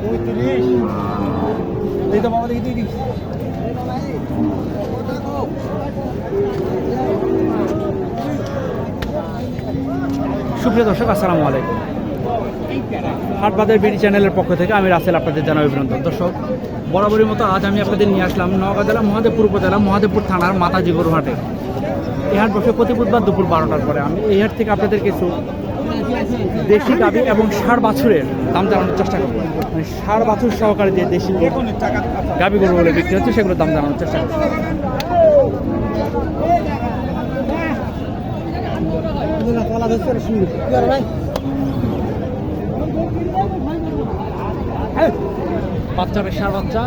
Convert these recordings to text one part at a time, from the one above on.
এই তো সুপ্রিয় দর্শক, আসসালামু আলাইকুম। হাটবাজার বিডি চ্যানেলের পক্ষ থেকে আমি রাসেল আপনাদের জানাই অভিনন্দন। দর্শক, বরাবরের মতো আজ আমি আপনাদের নিয়ে আসলাম নওগাঁ জেলা, মহাদেবপুর উপজেলা, মহাদেবপুর থানার মাতাজি গরু হাটে। এই হাট বসে প্রতি বুধবার দুপুর বারোটার পরে। আমি এই হাট থেকে আপনাদের কিছু দেশি গাভী এবং ষাড় বাছুরের দাম জানানোর চেষ্টা করব। মানে ষাড় বাছুর সহকারে যে দেশি গাভী গরু বলে বিক্রি হচ্ছে সেগুলোর দাম জানানোর চেষ্টা করব। বাচ্চাটা ষাড় বাচ্চা।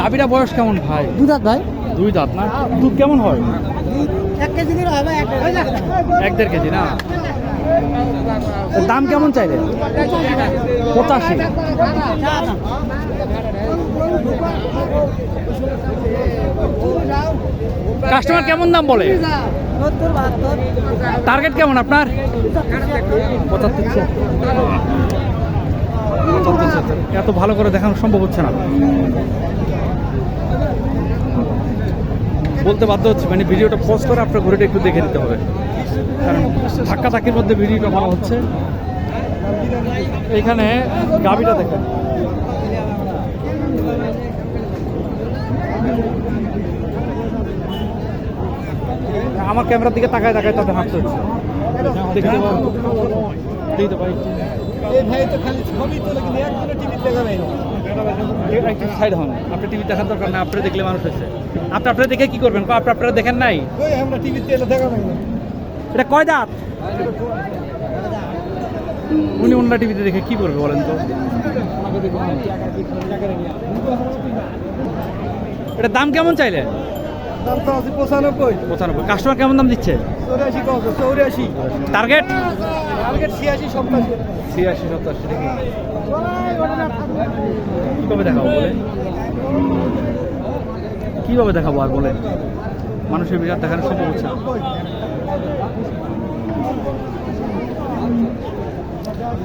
গাভীটা বয়স কেমন ভাই? দুধ হাত ভাই। দুই দাঁত না? দুধ কেমন হয়? এক কেজি এক দেড় কেজি না? দাম কেমন চাইলে? পঁচাশি। কাস্টমার কেমন দাম বলে? টার্গেট কেমন আপনার? এত ভালো করে দেখানো সম্ভব হচ্ছে না। বলতে বাধ্য হচ্ছে মানে ভিডিওটা পোস্ট করে আপনার ঘুরেটা একটু দেখে নিতে হবে। কারণ ধাক্কা ধাক্কির মধ্যে ভিডিওটা ভালো হচ্ছে। এইখানে গাবিটা দেখেন। আমার ক্যামেরার দিকে তাকায় তাকায় তাদের হাঁটতে হচ্ছে। দেখি তো ভাই। তো তো খালি ছবি তোলে, কিন্তু একজনে টিভি দেখাবে এ- একটু সাইড হন। আপনি টিভি দেখার দরকার না আপনি দেখলে মানুষ হয়েছে। আপনি আপনারা দেখে কি করবেন? আপনি আপনারা দেখেন নাই? আমরা টিভিতে এলে দেখাবে এটা কয় দাঁত? উনি অন্য টিভিতে দেখে কি করবে বলেন তো? এটা দাম কেমন চাইলে পঁচানব্বই। কাস্টমার কেমন দাম দিচ্ছে? টার্গেট টার্গেট ছিয়াশি সপ্তাহ ছিয়াশি সত্তর কীভাবে দেখাবো বলে? কীভাবে দেখাবো আর বলে? মানুষের বিরাট দেখানো সম্ভব হচ্ছে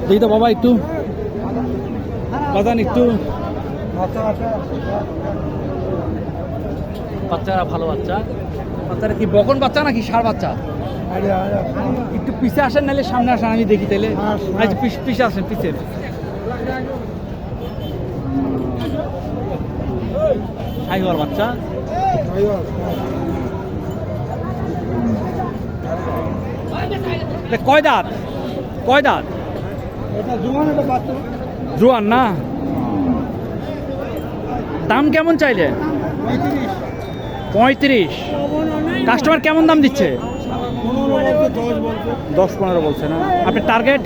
দেখি তো বাবা একটু। বাজান একটু। বাচ্চারা ভালো বাচ্চা। বাচ্চারা কি বকন বাচ্চা নাকি সার বাচ্চা? একটু পিছে আসেন নাহলে সামনে আসেন আমি দেখি তাহলে। আচ্ছা পিছে আসেন পিছে। সাইওয়াল বাচ্চা। কয় দাঁত? কয় দাঁত? জুয়ান না? দাম কেমন চাইলে? পঁয়ত্রিশ। কাস্টমার কেমন দাম দিচ্ছে? দশ পনেরো বলছে। না? আপনি টার্গেট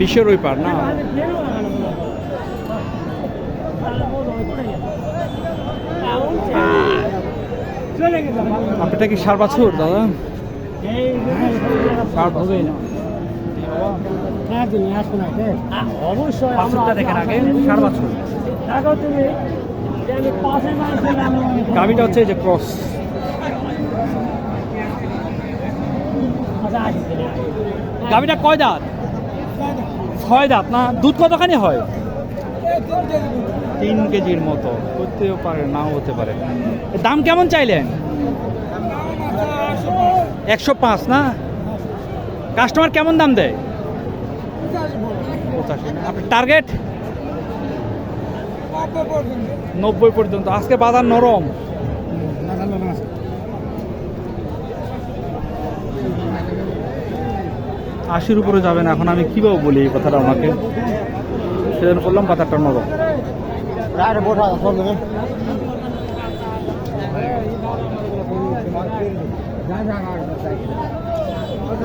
বিশের ওই পার না? আপনারটা কি সার বাছুর দাদা? সার হবে না। অবশ্যই বাছুরটা দেখেন আগে সার বাছুর। তুমি আমি গাভিটা হচ্ছে এই যে ক্রস। গাভিটা কয় দাঁত? ছয় দাঁত, না? দুধ কতখানি হয়? তিন কেজির মতো। করতেও পারে, নাও হতে পারে। দাম কেমন চাইলেন? একশো পাঁচ, না? কাস্টমার কেমন দাম দেয়? আপনার টার্গেট? নব্বই পর্যন্ত। আজকে বাজার নরম। আশির উপরে যাবে না। এখন আমি কীভাবে বলি এই কথাটা আমাকে? সেজন্য করলাম বাজারটা নরম।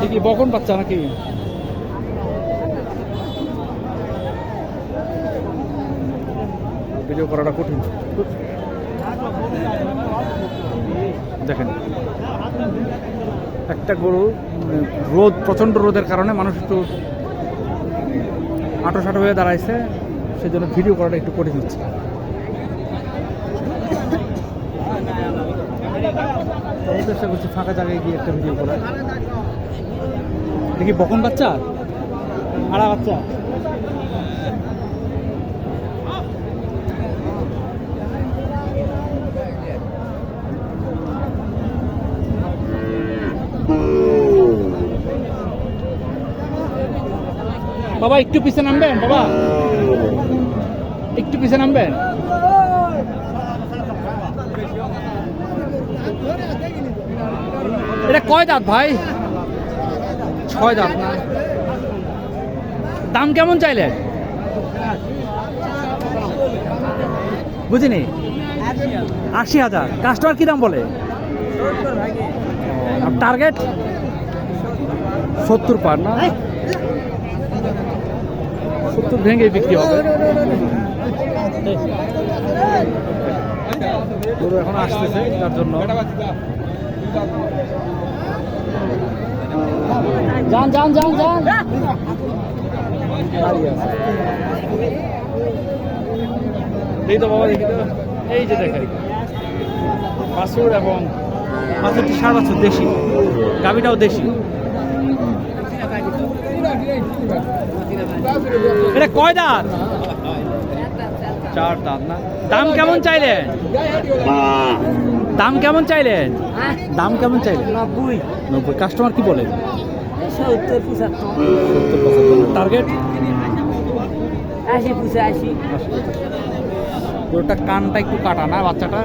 দেখি বকন বাচ্চা নাকি? ভিডিও করাটা কঠিন। দেখেন। একটা গরু, রোদ, প্রচণ্ড রোদের কারণে মানুষ একটু আটো সাটো হয়ে দাঁড়াইছে সেই জন্য ভিডিও করাটা একটু হচ্ছে। আমি চেষ্টা করছি ফাঁকা জায়গায় গিয়ে একটা ভিডিও করার। দেখি বকন বাচ্চা? আড়া বাচ্চা? বাবা একটু পিছে নামবেন বাবা। একটু পিছে নামবেন। এটা কয় দাঁত ভাই? ছয় দাঁত না? দাম কেমন চাইলে? বুঝিনি? আশি হাজার। কাস্টমার কি দাম বলে? টার্গেট সত্তর পার না? সত্তর ভেঙে বিক্রি হবে। গরু এখন আসতেছে তার জন্য। যান যান যান যান। এই তো বাবা দেখি তো। এই যে দেখেন। বাছুর এবং বাছুরটি সার বাছুর দেশি। গাভিটাও দেশি। এটা কয় দাঁত? চার দাঁত না। দাম কেমন চাইলেন? দাম কেমন চাইলেন? দাম কেমন চাইলেন? নব্বই। নব্বই। কাস্টমার কি বলে? সত্তর পঁচাত্তর। টার্গেট? আশি পঁচাশি। গরুটা কানটা একটু কাটা না বাচ্চাটা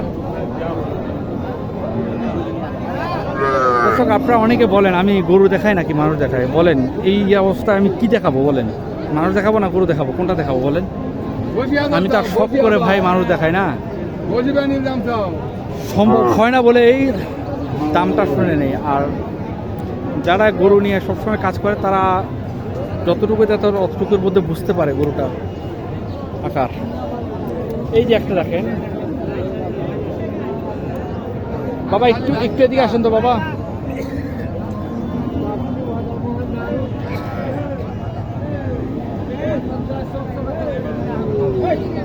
দর্শক আপনারা অনেকে বলেন আমি গরু দেখাই নাকি মানুষ দেখাই বলেন এই অবস্থায় আমি কি দেখাবো বলেন? মানুষ দেখাবো না গরু দেখাবো? কোনটা দেখাবো বলেন? আমি তো শখ করে ভাই মানুষ দেখাই না। সম্ভব হয় না বলে এই দামটা শুনে নেই। আর যারা গরু নিয়ে সবসময় কাজ করে, তারা যতটুকু যত অতটুকুর মধ্যে বুঝতে পারে গরুটা আকার। এই যে একটা দেখেন। বাবা, একটু একটু এদিকে আসেন তো বাবা।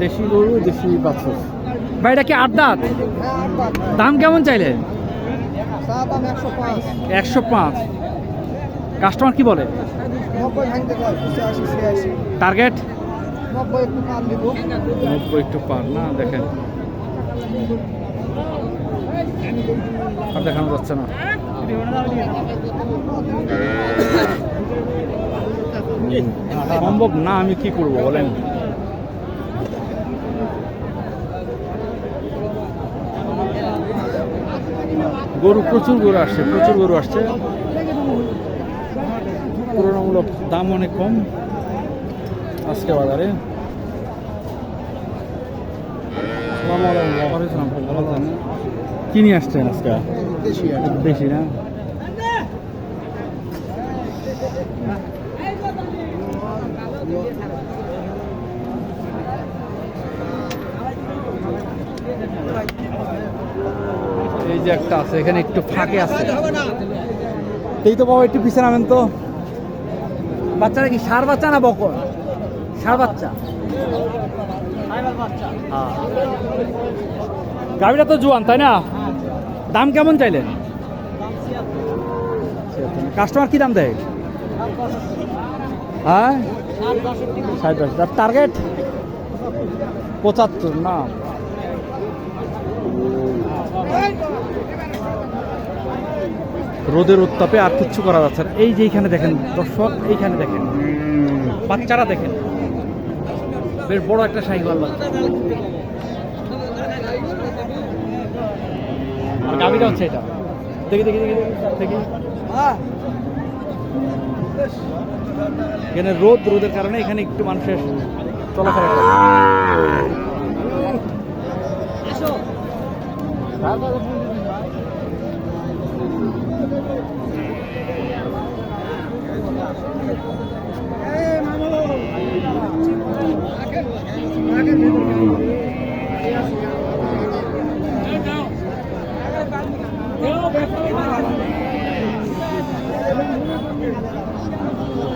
দেশি গরু, দেশি বাছুর। ভাই কি আট দাঁত? দাম কেমন চাইলেন দাম একশো পাঁচ। কাস্টমার কি বলে? টার্গেট? নব্বই একটু পার, না, দেখেন। আর দেখানো যাচ্ছে না। সম্ভব না, আমি কি করব, বলেন। গরু, প্রচুর গরু আসছে, প্রচুর গরু আসছে। তুলনামূলক দাম অনেক কম আজকে বাজারে। কি নিয়ে আসছেন আজকে? বেশি না? এই যে একটা আছে এখানে একটু ফাঁকে আছে। এই তো বাবা একটু পিছনে নামেন তো। বাচ্চাটা কি সার বাচ্চা না বকর? সার বাচ্চা। হ্যাঁ। গাড়িটা তো জোয়ান তাই না? দাম কেমন চাইলেন? কাস্টমার কি দাম দেয়? হ্যাঁ? ষাট টার্গেট পঁচাত্তর না। রোদের উত্তাপে আর কিচ্ছু করা যাচ্ছে না। এই যে এইখানে দেখেন দর্শক, এইখানে দেখেন। বাচ্চারা দেখেন। বেশ বড় একটা সাইকেল বাচ্চা হচ্ছে এটা। দেখি দেখি দেখি দেখি। এখানে রোদ, রোদের কারণে এখানে একটু মানুষের চলাফেরা করে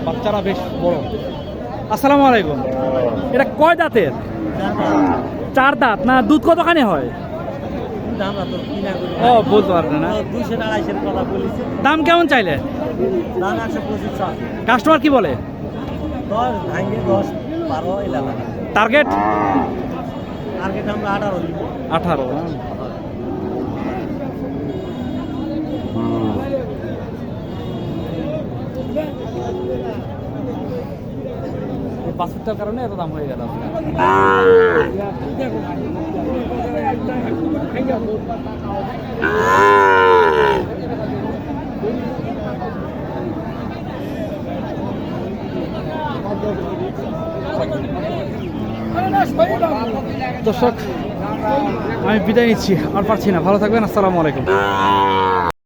বাচ্চারা বেশ বড়। আসসালামু আলাইকুম। এটা কয় দাঁতের? চার দাঁত না দুধ কতখানি হয়? দাম এত কিনা করি ও বলতে পারবে না। দুইশো আড়াইশের কথা বলেছি। দাম কেমন চাইলে? দাম একশো পঁচিশ কাস্টমার কি বলে? দশ ভাঙে দশ বারো এলাকা টার্গেট টার্গেট আমরা আঠারো আঠারো বাস্তুতার কারণে এত দাম হয়ে গেল। দর্শক আমি বিদায় নিচ্ছি আর পারছি না। ভালো থাকবেন আসসালামু আলাইকুম।